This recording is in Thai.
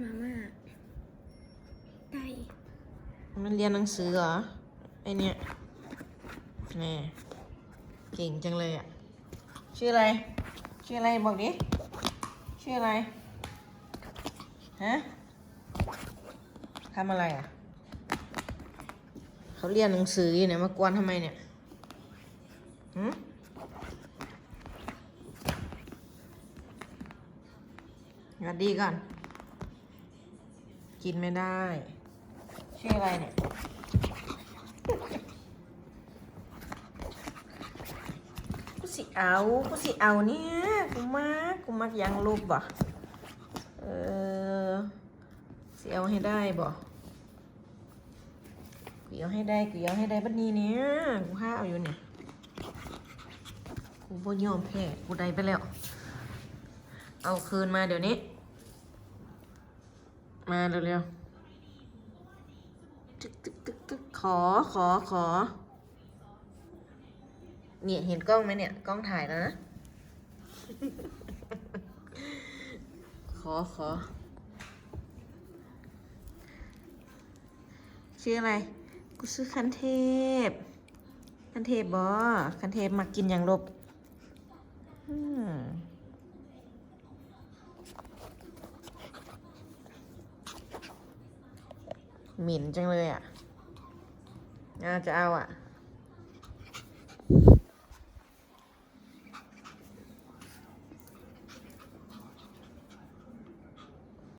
มาม่าไก่มันเรียนหนังสือเหรอ ไอเนี่ยแน่เก่งจังเลยอะ ชื่ออะไร ชื่ออะไรบอกดิ ชื่ออะไร ฮะทำอะไรอะ เขาเรียนหนังสืออยู่เนี่ยมากวนทำไมเนี่ยหืมสวัสดีก่อน กินไม่ได้ ชื่ออะไรเนี่ย กูสิเอา กูสิเอาเนี่ย กูมาก กูมักยังรูปบ่ เออสิเอาให้ได้บ่ กูเอาให้ได้ กูเอาให้ได้บัดนี้เนี่ย กูห้าเอาอยู่เนี่ย กูบ่ยอมแพ้ กูได้ไปแล้ว เอาคืนมาเดี๋ยวนี้ มาเร็วๆตึกตึกตึกตึกขอขอขอ เนี่ยเห็นกล้องไหมเนี่ย กล้องถ่ายแล้วนะ ขอขอ ชื่ออะไร กูซื้อคันเทพ คันเทพบอคันเทพมากินอย่างลบอืม หมิ่นจังเลยอะน่าจะเอาอะ